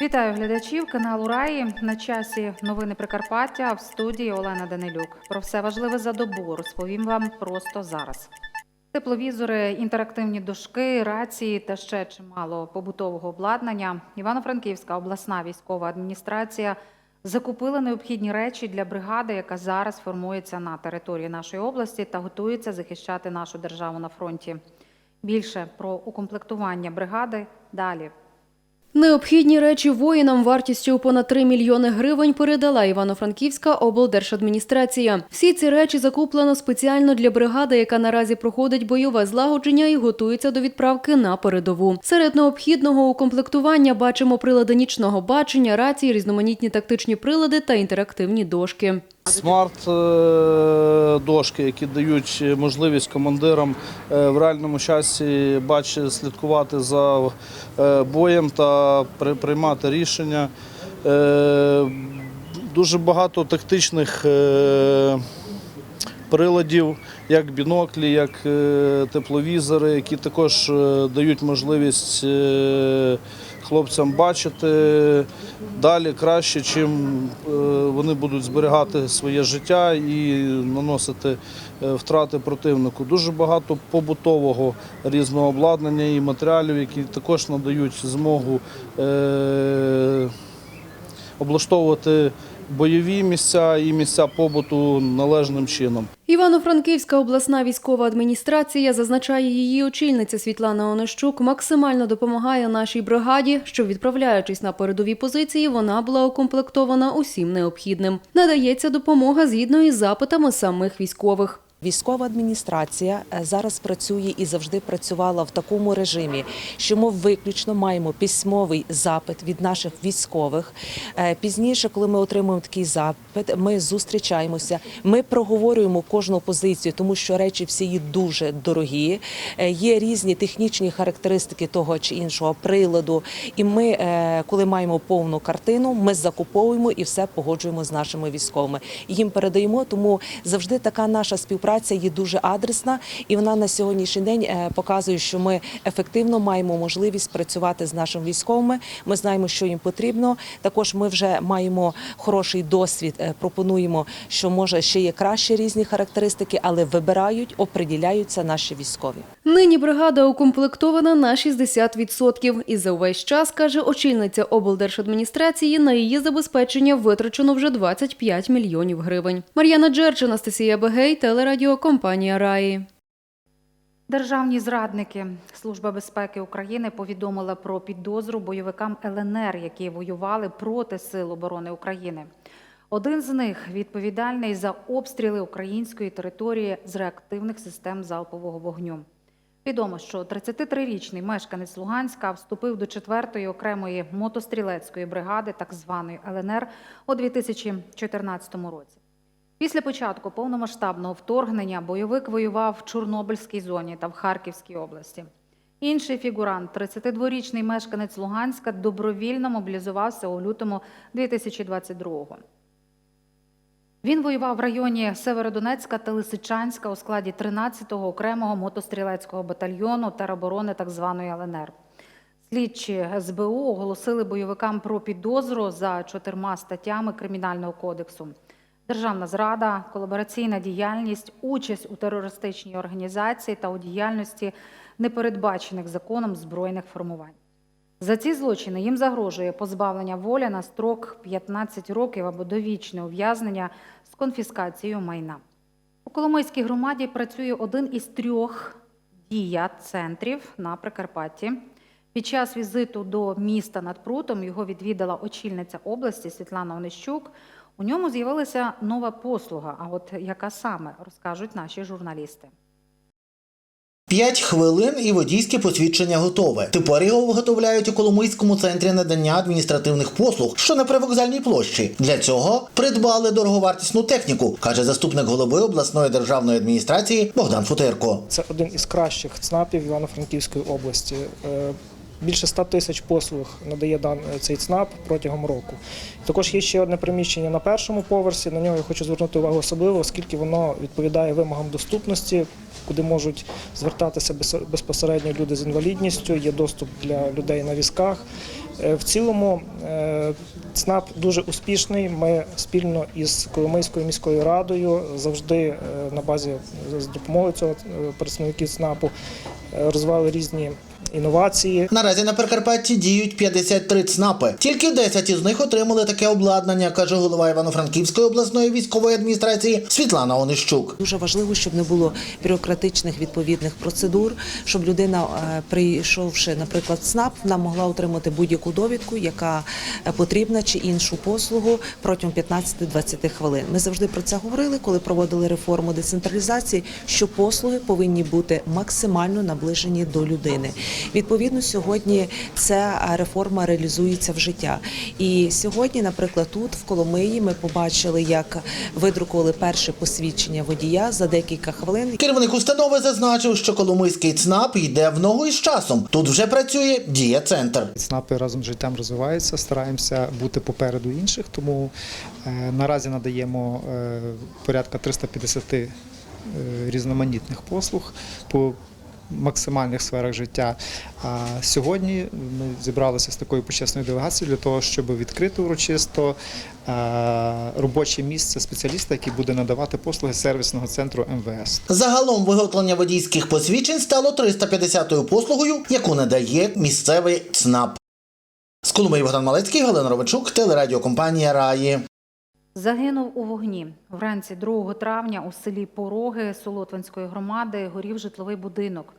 Вітаю глядачів каналу Раї. На часі новини Прикарпаття в студії Олена Данилюк. Про все важливе за добу розповім вам просто зараз. Тепловізори, інтерактивні дошки, рації та ще чимало побутового обладнання. Івано-Франківська обласна військова адміністрація закупила необхідні речі для бригади, яка зараз формується на території нашої області та готується захищати нашу державу на фронті. Більше про укомплектування бригади далі. Необхідні речі воїнам вартістю понад 3 мільйони гривень передала Івано-Франківська облдержадміністрація. Всі ці речі закуплено спеціально для бригади, яка наразі проходить бойове злагодження і готується до відправки на передову. Серед необхідного укомплектування бачимо прилади нічного бачення, рації, різноманітні тактичні прилади та інтерактивні дошки. Смарт е, дошки, які дають можливість командирам е, в реальному часі бачити, слідкувати за е, боєм та при- приймати рішення. Е, Дуже багато тактичних е, приладів, як біноклі, як е, тепловізори, які також е, дають можливість е, хлопцям бачити далі краще, чим вони будуть зберігати своє життя і наносити втрати противнику. Дуже багато побутового різного обладнання і матеріалів, які також надають змогу облаштовувати бойові місця і місця побуту належним чином. Івано-Франківська обласна військова адміністрація, зазначає її очільниця Світлана Онищук, максимально допомагає нашій бригаді, щоб відправляючись на передові позиції, вона була укомплектована усім необхідним. Надається допомога згідно із запитами самих військових. Військова адміністрація е, зараз працює і завжди працювала в такому режимі, що ми виключно маємо письмовий запит від наших військових. Е, Пізніше, коли ми отримуємо такий запит, ми зустрічаємося, ми проговорюємо кожну позицію, тому що речі всі є дуже дорогі. Е, Є різні технічні характеристики того чи іншого приладу. І ми, коли маємо повну картину, ми закуповуємо і все погоджуємо з нашими військовими. Їм передаємо, тому завжди така наша співпраця є дуже адресна, і вона на сьогоднішній день е, показує, що ми ефективно маємо можливість працювати з нашими військовими. Ми знаємо, що їм потрібно. Також ми вже маємо хороший досвід. е, Пропонуємо, що може ще є кращі різні характеристики, але вибирають, оприділяються наші військові. Нині бригада укомплектована на 60%. І за увесь час, каже очільниця облдержадміністрації, на її забезпечення витрачено вже 25 мільйонів гривень. Мар'яна Джерч, Анастасія Бегей, телерадіокомпанія Раї. Державні зрадники Служба безпеки України повідомила про підозру бойовикам ЛНР, які воювали проти Сил оборони України. Один з них відповідальний за обстріли української території з реактивних систем залпового вогню. Відомо, що 33-річний мешканець Луганська вступив до 4-ї окремої мотострілецької бригади, так званої ЛНР, у 2014 році. Після початку повномасштабного вторгнення бойовик воював в Чорнобильській зоні та в Харківській області. Інший фігурант, 32-річний мешканець Луганська, добровільно мобілізувався у лютому 2022-го. Він воював в районі Северодонецька та Лисичанська у складі 13-го окремого мотострілецького батальйону тероборони так званої ЛНР. Слідчі СБУ оголосили бойовикам про підозру за чотирма статтями Кримінального кодексу: державна зрада, колабораційна діяльність, участь у терористичній організації та у діяльності непередбачених законом збройних формувань. За ці злочини їм загрожує позбавлення волі на строк 15 років або довічне ув'язнення з конфіскацією майна. У Коломийській громаді працює один із трьох дія-центрів на Прикарпатті. Під час візиту до міста над Прутом його відвідала очільниця області Світлана Онищук. У ньому з'явилася нова послуга. А от яка саме розкажуть наші журналісти. П'ять хвилин і водійське посвідчення готове. Тепер його виготовляють у Коломийському центрі надання адміністративних послуг, що на привокзальній площі. Для цього придбали дороговартісну техніку, каже заступник голови обласної державної адміністрації Богдан Футерко. Це один із кращих ЦНАПів Івано-Франківської області. Е, Більше 100 тисяч послуг надає цей ЦНАП протягом року. Також є ще одне приміщення на першому поверсі. На нього я хочу звернути увагу особливо, оскільки воно відповідає вимогам доступності, куди можуть звертатися безпосередньо люди з інвалідністю. Є доступ для людей на візках. Е, В цілому е, ЦНАП дуже успішний. Ми спільно із Коломийською міською радою завжди е, на базі з допомогою цього е, представників ЦНАПу е, розвивали різні інновації. Наразі на Прикарпатті діють 53 ЦНАПи. Тільки 10 із них отримали таке обладнання, каже голова Івано-Франківської обласної військової адміністрації Світлана Онищук. Дуже важливо, щоб не було бюрократичних відповідних процедур, щоб людина, е, прийшовши, наприклад, в СНАП, вона могла отримати будь-яку довідку, яка е, потрібна чи іншу послугу протягом 15-20 хвилин. Ми завжди про це говорили, коли проводили реформу децентралізації, що послуги повинні бути максимально наближені до людини. Відповідно, сьогодні ця реформа реалізується в життя. І сьогодні, наприклад, тут в Коломиї ми побачили, як видрукували перше посвідчення водія за декілька хвилин. Керівник установи зазначив, що Коломийський ЦНАП йде в ногу із часом. Тут вже працює дія центр. ЦНАПи разом з життям розвиваються, стараємося бути попереду інших, тому е, наразі надаємо е, порядка 350 е, різноманітних послуг по максимальних сферах життя. А сьогодні ми зібралися з такою почесною делегацією для того, щоб відкрити урочисто е, робоче місце спеціаліста, який буде надавати послуги сервісного центру МВС. Загалом виготовлення водійських посвідчень стало 350-ю послугою, яку надає місцевий ЦНАП. З Коломиї Богдан Малецький, Галина Ровачук, телерадіокомпанія Раї. Загинув у вогні. Вранці 2 травня у селі Пороги Солотвинської громади горів житловий будинок.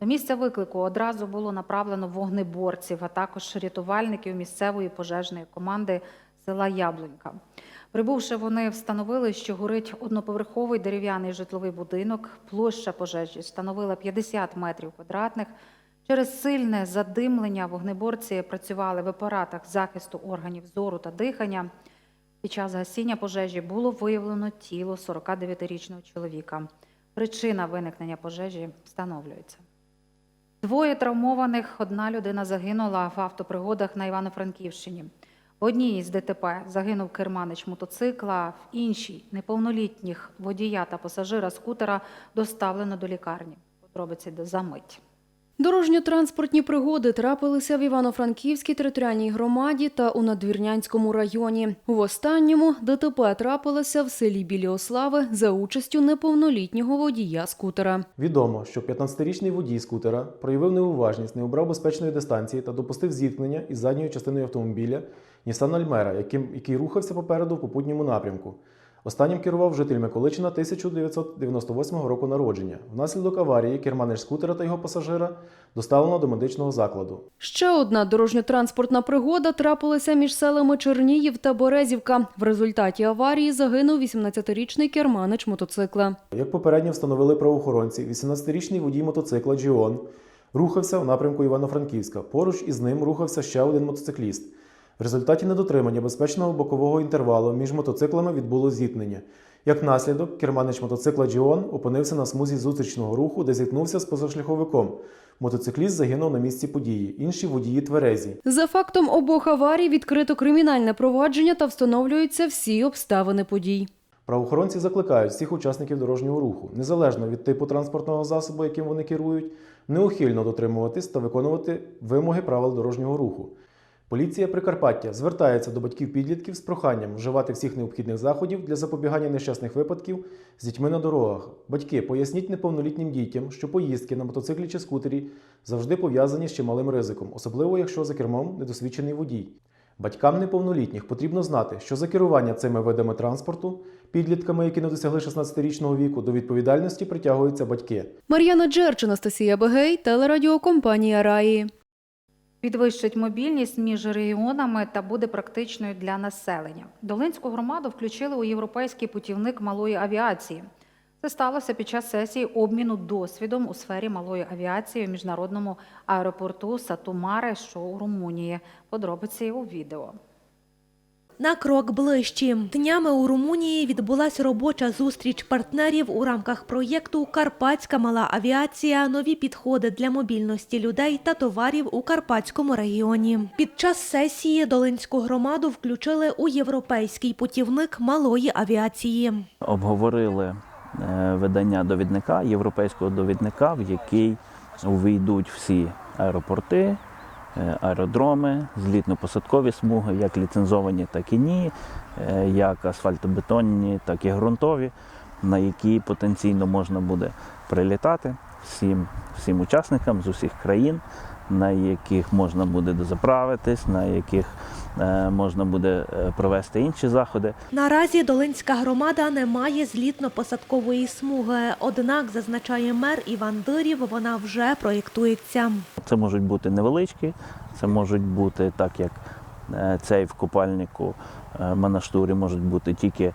До місця виклику одразу було направлено вогнеборців, а також рятувальників місцевої пожежної команди села Яблунька. Прибувши, вони встановили, що горить одноповерховий дерев'яний житловий будинок. Площа пожежі становила 50 метрів квадратних. Через сильне задимлення вогнеборці працювали в апаратах захисту органів зору та дихання. Під час гасіння пожежі було виявлено тіло 49-річного чоловіка. Причина виникнення пожежі встановлюється. Двоє травмованих, одна людина загинула в автопригодах на Івано-Франківщині. В одній із ДТП загинув керманич мотоцикла, в іншій неповнолітніх водія та пасажира скутера доставлено до лікарні. Подробиці за мить. Дорожньо-транспортні пригоди трапилися в Івано-Франківській територіальній громаді та у Надвірнянському районі. В останньому ДТП трапилося в селі Біліослави за участю неповнолітнього водія скутера. Відомо, що 15-річний водій скутера проявив неуважність, не обрав безпечної дистанції та допустив зіткнення із задньою частиною автомобіля Нісан Альмера, яким, який рухався попереду в попутньому напрямку. Останнім керував житель Миколичина 1998 року народження. Внаслідок аварії керманич скутера та його пасажира доставлено до медичного закладу. Ще одна дорожньо-транспортна пригода трапилася між селами Черніїв та Березівка. В результаті аварії загинув 18-річний керманич мотоцикла. Як попередньо встановили правоохоронці, 18-річний водій мотоцикла Джіон рухався в напрямку Івано-Франківська. Поруч із ним рухався ще один мотоцикліст. В результаті недотримання безпечного бокового інтервалу між мотоциклами відбуло зіткнення. Як наслідок, керманич мотоцикла Джіон опинився на смузі зустрічного руху, де зіткнувся з позашляховиком. Мотоцикліст загинув на місці події. Інші водії тверезі. За фактом обох аварій відкрито кримінальне провадження та встановлюються всі обставини подій. Правоохоронці закликають всіх учасників дорожнього руху, незалежно від типу транспортного засобу, яким вони керують, неухильно дотримуватись та виконувати вимоги правил дорожнього руху. Поліція Прикарпаття звертається до батьків підлітків з проханням вживати всіх необхідних заходів для запобігання нещасних випадків з дітьми на дорогах. Батьки, поясніть неповнолітнім дітям, що поїздки на мотоциклі чи скутері завжди пов'язані з чималим ризиком, особливо якщо за кермом недосвідчений водій. Батькам неповнолітніх потрібно знати, що за керування цими видами транспорту, підлітками, які не досягли 16-річного віку, до відповідальності притягуються батьки. Мар'яна Джерч, Анастасія Бегей, телерадіокомпанія Раї. Підвищить мобільність між регіонами та буде практичною для населення. Долинську громаду включили у європейський путівник малої авіації. Це сталося під час сесії обміну досвідом у сфері малої авіації у міжнародному аеропорту Сатумаре, що у Румунії. Подробиці у відео. На крок ближчі. Днями у Румунії відбулася робоча зустріч партнерів у рамках проєкту Карпатська мала авіація. Нові підходи для мобільності людей та товарів у Карпатському регіоні. Під час сесії Долинську громаду включили у європейський путівник малої авіації. обговорили е, видання довідника, європейського довідника, в який увійдуть всі аеропорти, аеродроми, злітно-посадкові смуги, як ліцензовані, так і ні, е, як асфальтобетонні, так і ґрунтові, на які потенційно можна буде прилітати. Всім, всім учасникам з усіх країн, на яких можна буде дозаправитись, на яких е, можна буде е, провести інші заходи. Наразі Долинська громада не має злітно-посадкової смуги. Однак, зазначає мер Іван Дирів, вона вже проєктується. Це можуть бути невеличкі, це можуть бути так, як е, цей в купальнику Манаштурі, можуть бути тільки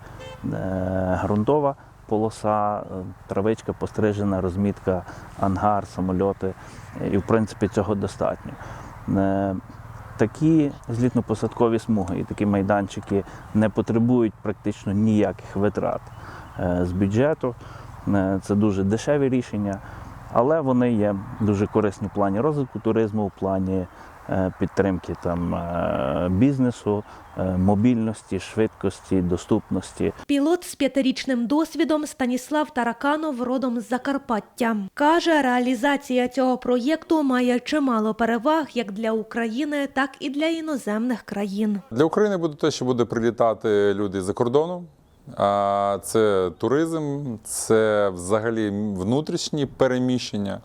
ґрунтова полоса, е, травичка пострижена, розмітка, ангар, самольоти. І в принципі цього достатньо. Е, Такі злітно-посадкові смуги і такі майданчики не потребують практично ніяких витрат е, з бюджету. Це дуже дешеві рішення, але вони є дуже корисні в плані розвитку туризму, в плані підтримки там, е, бізнесу, е, мобільності, швидкості, доступності. Пілот з п'ятирічним досвідом Станіслав Тараканов родом з Закарпаття. Каже, реалізація цього проєкту має чимало переваг як для України, так і для іноземних країн. Для України буде те, що буде прилітати люди за кордону. А Це туризм, це взагалі внутрішні переміщення.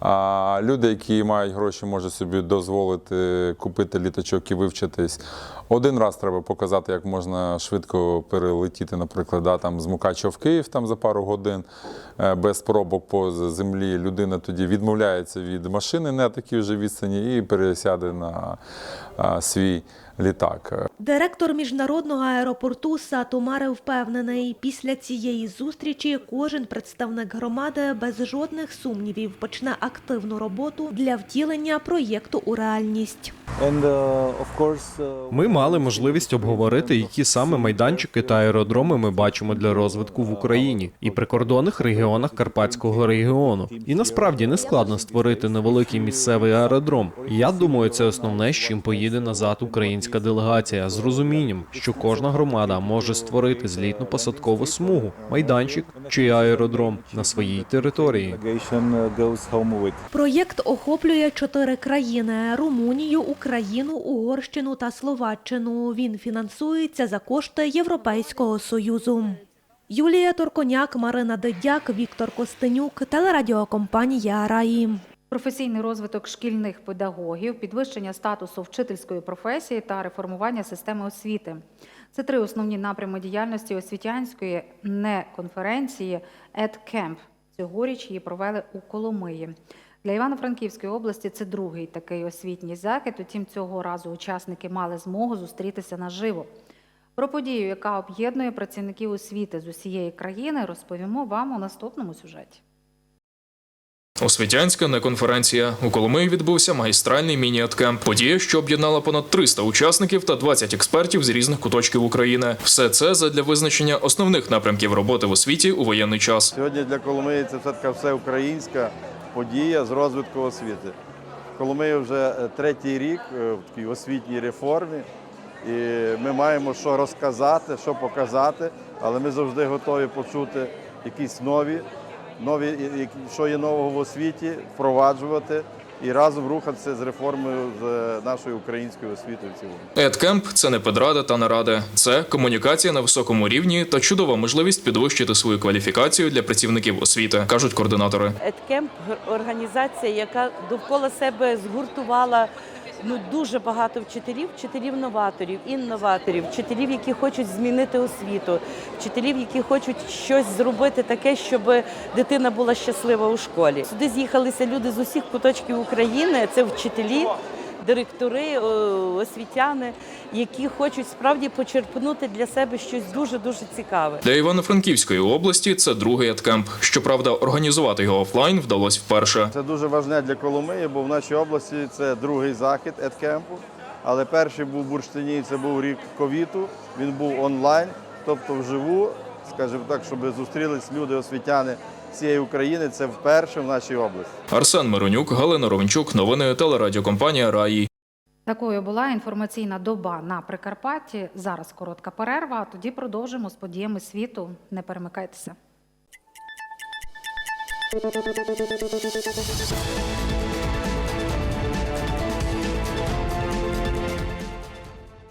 А люди, які мають гроші, можуть собі дозволити купити літачок і вивчитись. Один раз треба показати, як можна швидко перелетіти, наприклад, да, там, з Мукачева в Київ там, за пару годин е, без пробок по землі. Людина тоді відмовляється від машини на такій вже відстані і пересяде на свій літак. Директор міжнародного аеропорту Сатумаре впевнений, після цієї зустрічі кожен представник громади без жодних сумнівів почне активну роботу для втілення проєкту у реальність. Ми мали можливість обговорити, які саме майданчики та аеродроми ми бачимо для розвитку в Україні і прикордонних регіонах Карпатського регіону. І насправді не складно створити невеликий місцевий аеродром. Я думаю, це основне, з чим поїде назад українська делегація з розумінням, що кожна громада може створити злітно-посадкову смугу, майданчик чи аеродром на своїй території. Проєкт охоплює чотири країни: Румунію, Україну, Угорщину та Словаччину. Він фінансується за кошти Європейського союзу. Юлія Торконяк, Марина Дедяк, Віктор Костенюк, телерадіокомпанія Раї. Професійний розвиток шкільних педагогів, підвищення статусу вчительської професії та реформування системи освіти. Це три основні напрями діяльності освітянської не-конференції «Едкемп». Цьогоріч її провели у Коломиї. Для Івано-Франківської області це другий такий освітній захід. Утім, цього разу учасники мали змогу зустрітися наживо. Про подію, яка об'єднує працівників освіти з усієї країни, розповімо вам у наступному сюжеті. Освітянська неконференція у Коломиї відбувся магістральний міні-еткемп. Подія, що об'єднала понад 300 учасників та 20 експертів з різних куточків України. Все це задля визначення основних напрямків роботи в освіті у воєнний час. Сьогодні для Коломиї це все така всеукраїнська подія з розвитку освіти. Коломия вже е, третій рік е, в такій освітній реформі, і ми маємо що розказати, що показати, але ми завжди готові почути якісь нові, нові які- що є нового в освіті, впроваджувати і разом рухатися з реформою з е, нашої української освіти в цілому. Едкемп це не педрада та наради. Це комунікація на високому рівні та чудова можливість підвищити свою кваліфікацію для працівників освіти, кажуть координатори. Едкемп організація, яка довкола себе згуртувала ну дуже багато вчителів, вчителів-новаторів, інноваторів, вчителів, які хочуть змінити освіту, вчителів, які хочуть щось зробити таке, щоб дитина була щаслива у школі. Сюди з'їхалися люди з усіх куточків України. Це вчителі. Директори, освітяни, які хочуть справді почерпнути для себе щось дуже дуже цікаве. Для Івано-Франківської області це другий еткемп. Щоправда, організувати його офлайн вдалося вперше. Це дуже важне для Коломиї, бо в нашій області це другий захід едкемпу. Але перший був в Бурштині, це був рік ковіту. Він був онлайн, тобто вживу, скажімо так, щоб зустрілись люди, освітяни всієї України. Це вперше в нашій області. Арсен Миронюк, Галина Ровенчук, новини телерадіокомпанія Раї. Такою була інформаційна доба на Прикарпатті. Зараз коротка перерва, а тоді продовжимо з подіями світу. Не перемикайтеся.